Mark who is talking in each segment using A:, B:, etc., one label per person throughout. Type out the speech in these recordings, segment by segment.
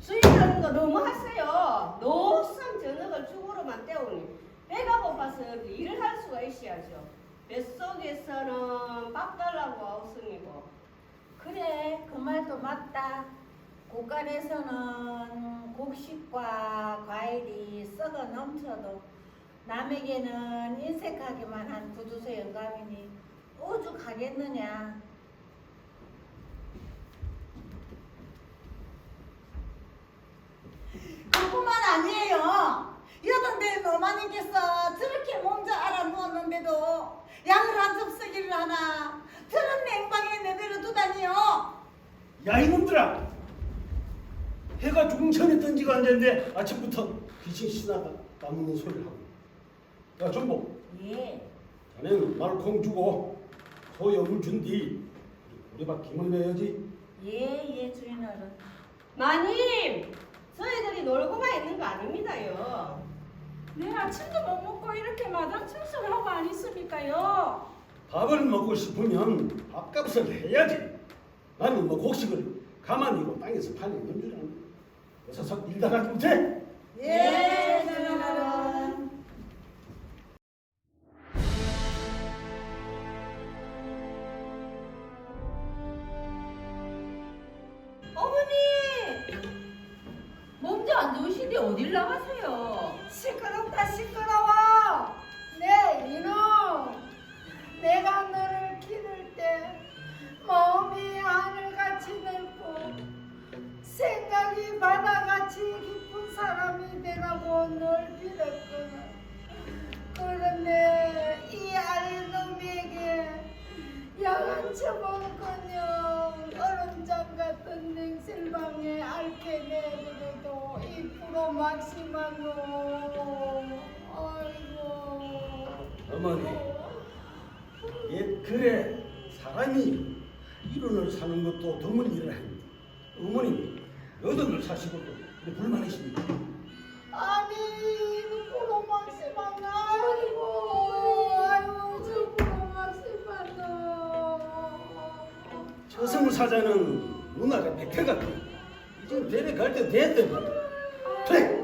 A: 주인하는 거 너무 하세요. 노상 저녁을 죽으로만 때우니 배가 고파서 일을 할 수가 있어야죠. 뱃속에서는 밥 달라고 아우성이고
B: 그래 그 말도 맞다. 곳간에서는 곡식과 과일이 썩어 넘쳐도 남에게는 인색하기만 한 구두소 영감이니 오죽하겠느냐.
C: 그뿐만 아니에요. 여든데 노마님께서 저렇게 먼저 알아 누웠는데도 양을 한 접시기를 하나 저런 냉방에 내버려 두다니요.
D: 야 이놈들아 해가 중천에 던지고 앉았는데 아침부터 귀신 신하가 까먹는 소리를 하고 야 정보
B: 예.
D: 자네는 말콩 주고 소염을 준뒤 우리 밥 김을 내야지
B: 예 예 주인어른.
A: 마님 저희들이 놀고만 있는 거 아닙니다요.
B: 내 아침도 못 먹고 이렇게 마당 청소를 하고 안 있습니까요?
D: 밥을 먹고 싶으면 밥값을 해야지 나는 뭐 곡식을 가만히 이고 땅에서 파내는 줄 아는 어서 석 일다 가지 못해
B: 예, 주인어 나가세요?
C: 시끄럽다 시끄러워. 네 이놈. 내가 너를 기를 때 마음이 하늘같이 넓고 생각이 바다같이 깊은 사람이 되라고 널 빌었구나. 그런데 이 아이놈에게 야간 처먹은 입으로 막심하노 아이고.
D: 어머니 옛 그래 사람이 이론을 사는 것도 드문 일을 합니다 어머님 여든을 사시고도 왜 불만이십니까?
C: 아니 입으로 막심하노 아이고. 아이고 저으로 막심하노
D: 저승사자는 누나가 백해 같고 이제 대배 갈때 됐대 그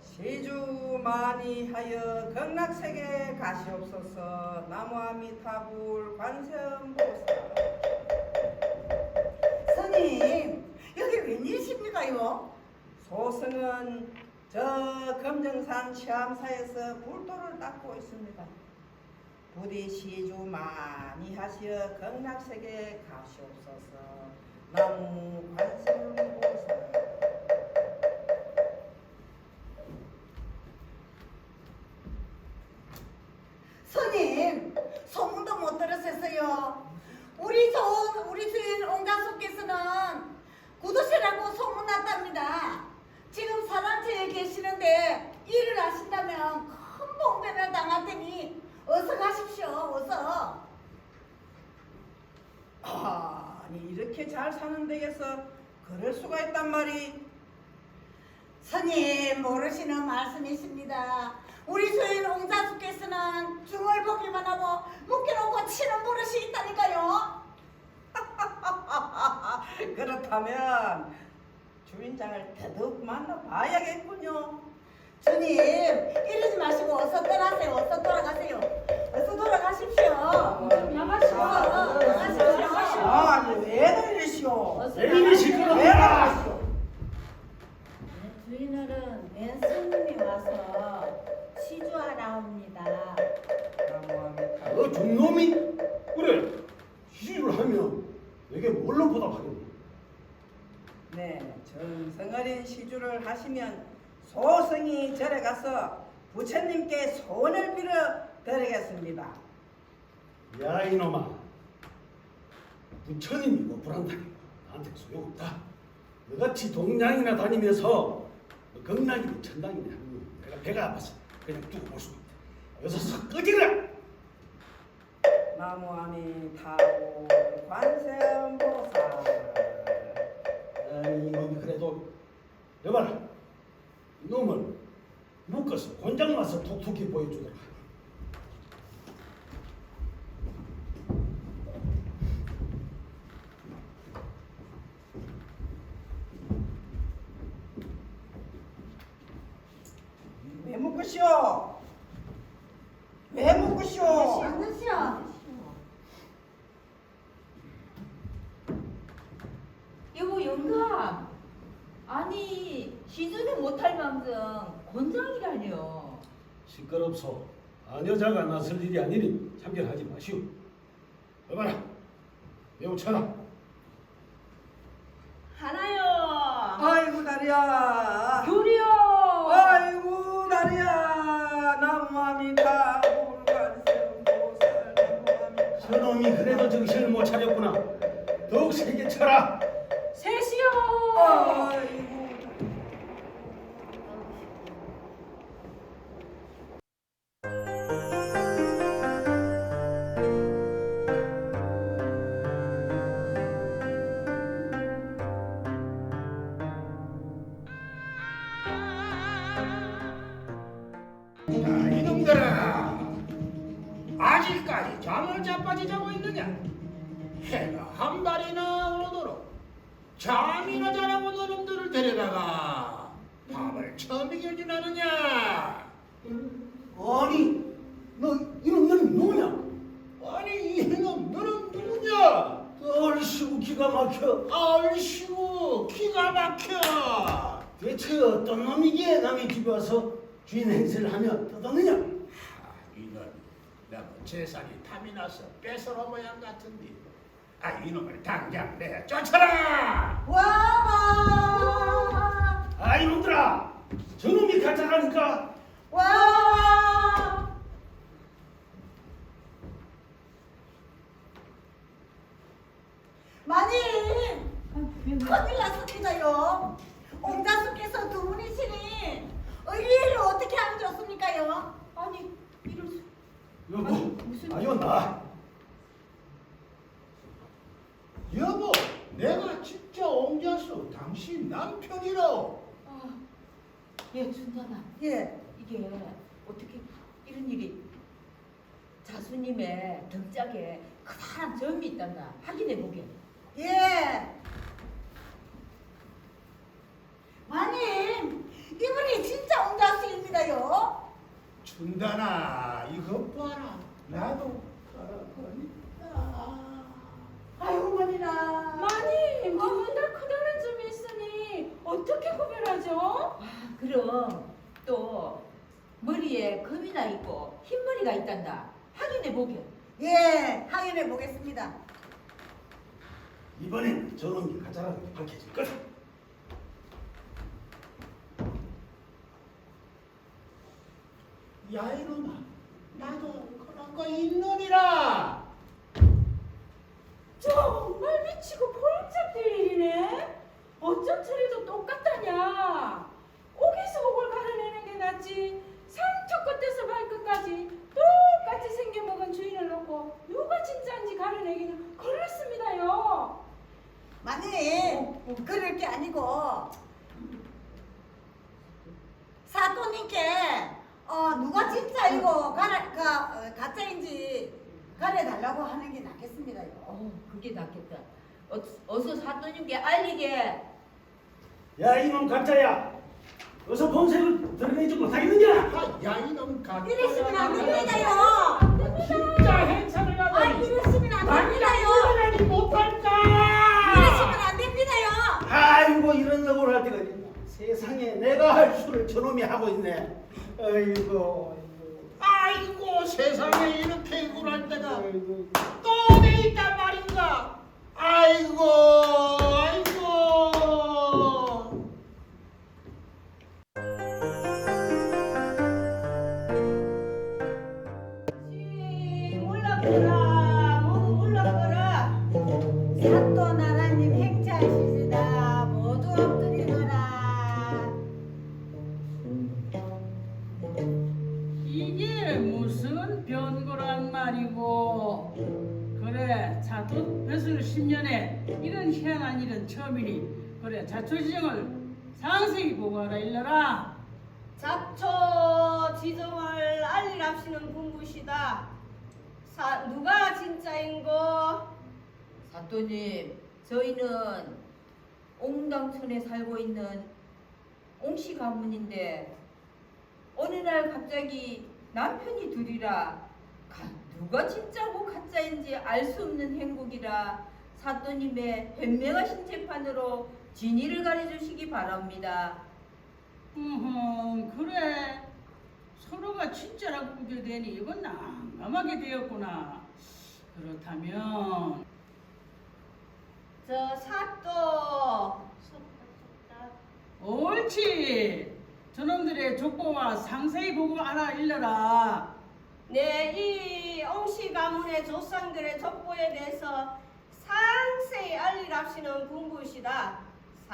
E: 시주 많이 하여 극락세계 가시옵소서. 나무아미타불 관세음보살
C: 스님 여기 웬일이십니까요?
E: 소승은 저 금정산 치암사에서 불도를 닦고 있습니다. 부디 시주 많이 하시어 극락세계 가시옵소서. 나무 관세음보살
C: 스님 소문도 못 들었었어요. 우리 조 우리 주인 온가수께서는 구두쇠라고 소문났답니다. 지금 사랑지에 계시는데 일을 하신다면 큰 봉변을 당할 테니 어서 가십시오. 어서.
E: 아니 이렇게 잘 사는 데에서 그럴 수가 있단 말이
B: 스님 모르시는 말씀이십니다. 우리 주인 옹자수께서는 보기만 하고 묶여놓고 치는 버릇이 있다니까요.
E: 그렇다면 주인장을 더더욱 만나봐야겠군요.
B: 주님 이러지 마시고 어서 떠나세요. 어서 돌아가세요. 어서 돌아가십시오.
C: 좀 나가시고.
B: 어, 나가십시오.
C: 나가시고.
E: 아니 왜 이러시오?
D: 왜 이리
E: 왜
D: 시끄러워?
E: 이러시오?
F: 주인어른 웬 스님이 와서 시주하라 합니다.
D: 중놈이? 그래 시주를 하면 내게 뭘로 보답하겠니?
E: 네, 정성어린 시주를 하시면 소승이 절에 가서 부처님께 소원을 빌어 드리겠습니다.
D: 야 이놈아 부처님이고 불안당이고 나한테 소용없다 너같이 동양이나 다니면서 너 극락이고 천당이냐 내가 배가 아파서 그냥 두고 볼 수가 없다 여기서 썩 꺼지라
E: 나무아미 타고 관세음보살.
D: 이놈이 그래도 여봐라. 이놈을 묶어서 곤장 와서 톡톡히 보여주더라
E: 왜 묶으시오? 왜 묶으시오?
B: 아저씨야.
F: 여보 영감 아니 시주는 못할 망정 곤장이라뇨.
D: 시끄럽소 아녀자가 나설 일이 아니니 참견하지 마시오 여봐라 매우 쳐라
A: 하나요.
E: 아이고 다리야.
F: 교리요.
E: 아이고 다리야. 관세음보살 나무아미
D: 저놈이 그래도 정신을 못 차렸구나 더욱 세게 쳐라
C: 셋이요.
E: 아이
G: 잠이나 자라고 너놈들을 데려다가 밥을 처먹여 주나느냐?
D: 아니 너 이놈 너는 누구냐?
G: 아니 이놈 너는 누구냐?
D: 얼씨구 기가 막혀.
G: 아이씨고 기가 막혀.
D: 대체 어떤 놈이기에 남의 집에 와서 주인 행세를 하며 떠드느냐?
G: 아, 이놈 나뭐 재산이 탐이 나서 뺏어온 모양 같은데 아 이놈을 당장 내가 쫓아라
B: 와.
D: 아 이놈들아 저놈이 가짜라니까
B: 와. 마님 큰일 났습니다요. 옹자수께서 두 분이시니 의리를 어떻게 하면 좋습니까요?
C: 아니 이럴 수.
D: 여보
C: 아니, 무슨-
D: 아유 나
G: 여보, 내가 진짜 옹자수 당신 남편이라오.
C: 아,
F: 예 춘자나
B: 예.
F: 이게 어떻게 이런 일이 자수님의 등짝에 커다란 점이 있단다. 확인해 보게.
B: 예. 마님, 이분이 진짜 옹자수입니다요.
G: 춘다나, 이것 봐라. 나도 알아보니까.
B: 아유, 머니나.
C: 마님 두분 다 커다란 점이 있으니 어떻게 구별하죠?
F: 아 그럼 또 머리에 금이나 있고 흰머리가 있단다. 확인해 보게.
B: 예, 확인해 보겠습니다.
D: 이번엔 저놈이 가짜라는 게 밝혀질 거다
G: 야, 이놈아. 나도 그런 거 있느니라.
C: 정말 미치고 폴짝 될 일이네. 어쩜 처리도 똑같다냐. 옥에서 옥을 가려내는 게 낫지. 상처 끝에서 발끝까지 똑같이 생겨먹은 주인을 놓고 누가 진짜인지 가려내기는 그렇습니다요.
B: 마님, 그럴 게 아니고 사또님께 어 누가 진짜 이거 가라 가 어, 가짜인지 가려달라고 하는 게 낫겠습니다요.
F: 어, 그게 낫겠다. 어, 사또님께 알리게.
D: 야 이놈 가짜야. 어서 본색을 드러내지 못하겠느냐?
G: 아, 야 이놈 가짜.
B: 이러시면 안 됩니다요.
G: 진짜 행사를
B: 아
G: 하다니.
B: 이러시면 안 됩니다요.
G: 아니 못할까?
B: 이러시면 안 됩니다요.
D: 아이고 이런 놈을 할 때가 있나? 세상에 내가 할 수를 저놈이 하고 있네. 아이고.
G: 아이고 세상에 이렇게 굴할 때가
D: 아이고.
G: 또 내 있단 말인가? 아이고 아이고.
H: 자초지정을 상세히 보고하라 일러라.
A: 자초 지정을 알리랍시는 분부시다. 사, 누가 진짜인고?
F: 사또님, 저희는 옹당천에 살고 있는 옹씨 가문인데 어느 날 갑자기 남편이 둘이라 가- 누가 진짜고 가짜인지 알 수 없는 행복이라 사또님의 현명하신 재판으로 진위를 가려주시기 바랍니다.
H: 음 그래. 서로가 진짜라고 우겨대니 이건 난감하게 되었구나. 그렇다면
A: 저 사또.
H: 옳지. 저놈들의 족보와 상세히 보고 알아 일러라.
A: 네 이 옹씨 가문의 조상들의 족보에 대해서 상세히 알리랍시는 분부시다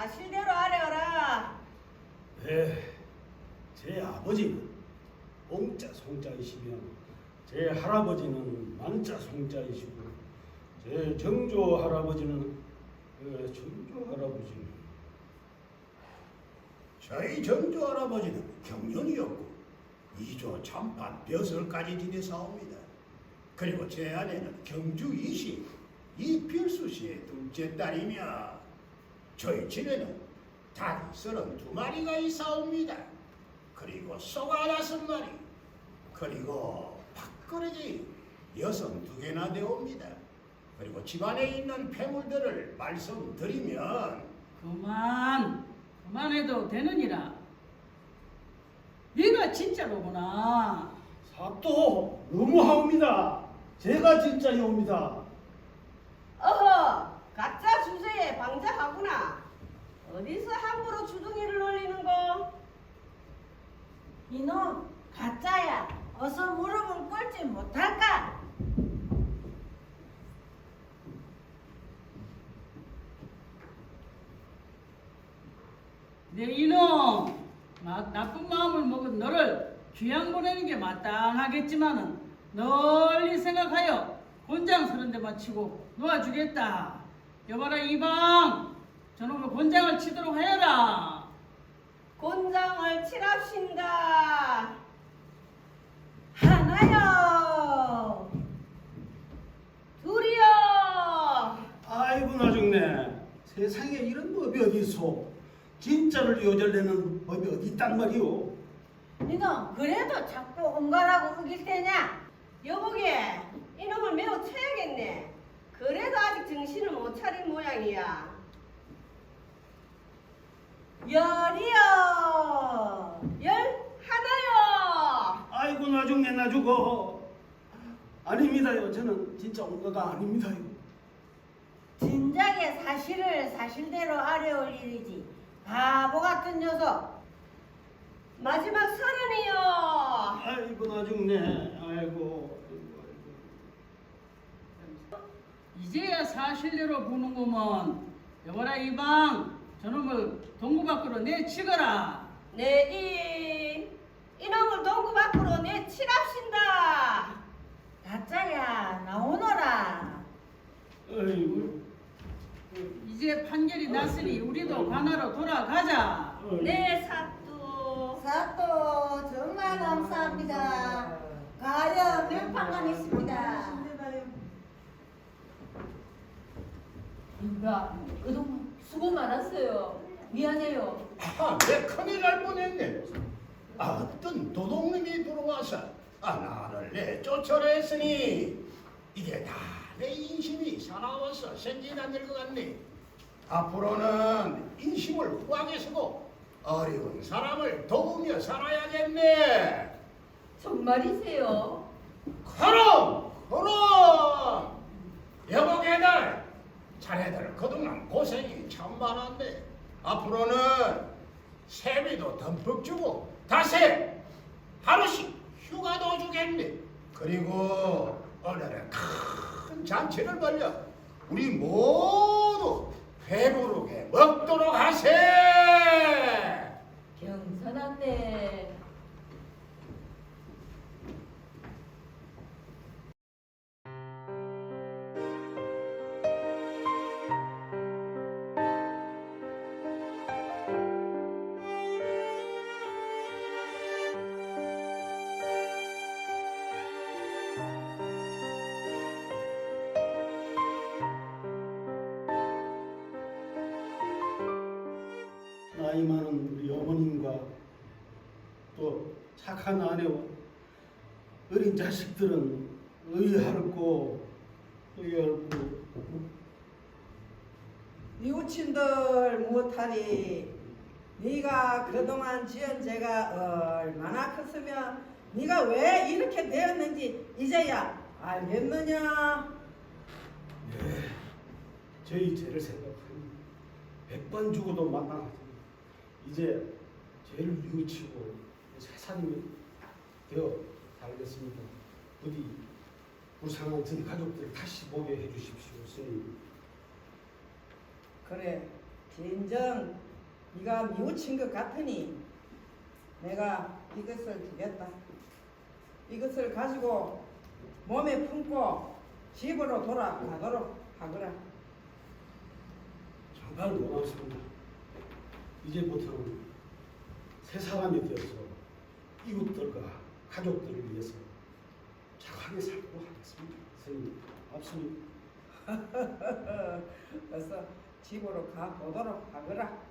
A: 사실대로 아뢰어라
D: 네, 제 아버지는 옹자 송자이시며 제 할아버지는 만자 송자이시고 제 정조 할아버지는 어, 정조 할아버지는
G: 저희 정조 할아버지는 경륜이었고 이조 참판 벼슬까지 지내사옵니다. 그리고 제 아내는 경주 이씨 이필수 씨의 둘째 딸이며 저희 집에는 닭이 서른 두 마리가 있사옵니다. 그리고 소가 다섯 마리 그리고 밥그릇이 여섯 두 개나 되옵니다. 그리고 집안에 있는 폐물들을 말씀드리면
H: 그만 그만해도 되느니라 네가 진짜로구나
D: 사또 너무하옵니다. 제가 진짜이옵니다.
A: 어허 가짜 주제에 방자하구나 어디서 함부로 주둥이를 올리는 거
B: 이놈 가짜야. 어서 무릎을 꿇지 못할까?
H: 내 이놈 마- 나쁜 마음을 먹은 너를 귀양 보내는 게 마땅하겠지만은 널리 생각하여 곤장 서른 대 맞추고 놓아주겠다 여봐라 이방 저놈을 곤장을 치도록 하여라
A: 곤장을 칠합신다
B: 하나요.
A: 둘이요
D: 아이고 나 죽네. 세상에 이런 법이 어디 있어? 진짜를 요절내는 법이 어디 있단 말이오?
B: 이놈 그래도 자꾸 온가라고 우길 테냐?
A: 여보게 이놈을 매우 쳐야겠네 그래도 아직 정신을 못 차린 모양이야
B: 열이요.
A: 열 하나요
D: 아이고 나 죽네 나 죽어. 아닙니다요. 저는 진짜 온가가 아닙니다요.
B: 진작에 사실을 사실대로 아뢰올 일이지. 바보 같은 녀석.
A: 마지막 서른이요
D: 아이고 나 죽네. 아이고. 아이고, 아이고.
H: 이제야 사실대로 보는구먼 여봐라 이방 저놈을 동구 밖으로 내치거라
A: 네 이 이놈을 동구 밖으로 내칠합신다
B: 가짜야 나오너라.
D: 아이고.
H: 이제 판결이 났으니 우리도 관하로 돌아가자.
A: 네 사또.
B: 사또 정말 감사합니다. 가요 명판관 있습니다.
F: 그동안 수고 많았어요. 미안해요.
G: 아, 내 큰일 날 뻔했네. 아, 어떤 도둑놈이 들어와서 아, 나를 내 쫓아냈으니 이게 다 내 인심이 사나워서 생긴 안될 것 같네. 앞으로는 인심을 후하게 쓰고 어려운 사람을 도우며 살아야겠네.
F: 정말이세요?
G: 그럼, 그럼. 여보게들, 자네들 그동안 고생이 참 많았네. 앞으로는 세비도 듬뿍 주고 다시 하루씩 휴가도 주겠네. 그리고 오늘은 큰 잔치를 벌려 우리 모두 배부르게 먹도록 하세.
F: 경선한네.
D: 착한 아내와 어린 자식들은 의하고 의하고
E: 이웃친들 못하니 네가 그동안 지은 죄가 얼마나 컸으면 네가 왜 이렇게 되었는지 이제야 알겠느냐?
D: 네, 저희 죄를 생각하니 백번 죽어도 마땅하지 이제 죄를 뉘우치고 새 사람이 되어 살겠습니다 부디 불쌍한 저희 가족들 다시 보게 해주십시오 스님
E: 그래 진정 네가 미우친 것 같으니 내가 이것을 주겠다. 이것을 가지고 몸에 품고 집으로 돌아가도록 하거라.
D: 정말 고맙습니다. 이제부터는 새 사람이 되어서 이웃들과 가족들을 위해서 착하게 살도록 하겠습니다. 스님, 앞서니
E: 어서 집으로 가 보도록 하거라.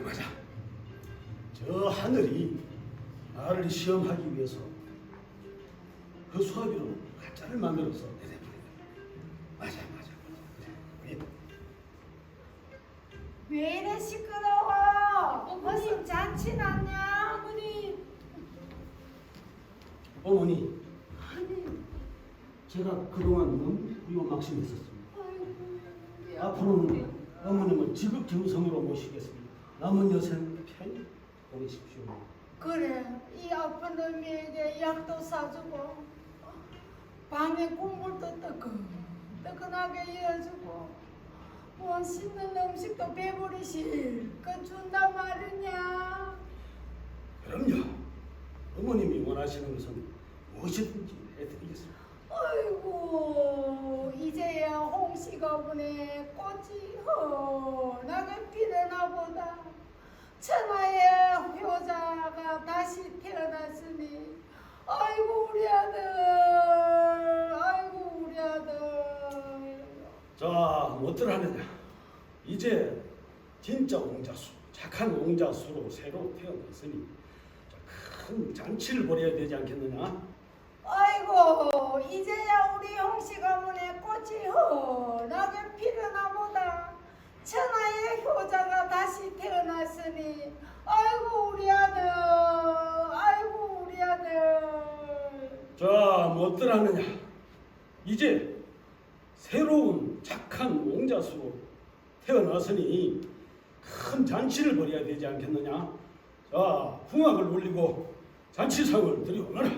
D: 맞아. 저 하늘이 나를 시험하기 위해서 그 수화기로 가짜를 만들어서 내려버려. 맞아 맞아. 그래. 그래.
C: 왜 이래 시끄러워 무슨 잔치 났냐 어머니
D: 어머니,
C: 아니
D: 제가 그동안 너무 부요막심했었습니다.
C: 아이고
D: 앞으로는 어머님을 지극정성으로 모시겠습니다. 남은 여생 편히 보내십시오.
C: 그래 이 아픈 놈이에게 약도 사주고 밤에 국물도 뜨끈 뜨끈하게 이어주고 뭐 씻는 음식도 배부리 실컷 준단 말이냐
D: 그럼요. 어머님이 원하시는 것은 무엇이든지 해드리겠습니다.
C: 아이고 이제야 홍시가분에 꽃이 헌하게 피려나 보다 천하의 효자가 다시 태어났으니 아이고 우리 아들 아이고 우리 아들
D: 자, 뭐들 하느냐? 이제 진짜 옹자수, 착한 옹자수로 새로 태어났으니 자, 큰 잔치를 벌여야 되지 않겠느냐?
C: 아이고 이제야 우리 홍씨 가문에 꽃이 헌하게 피려나 보다 천하의 효자가 다시 태어났으니 아이고 우리 아들 아이고 우리 아들
D: 자, 뭐들 하느냐? 이제 새로운 착한 옹자수로 태어났으니 큰 잔치를 벌여야 되지 않겠느냐? 자, 풍악을 올리고 잔치상을 드리오너라.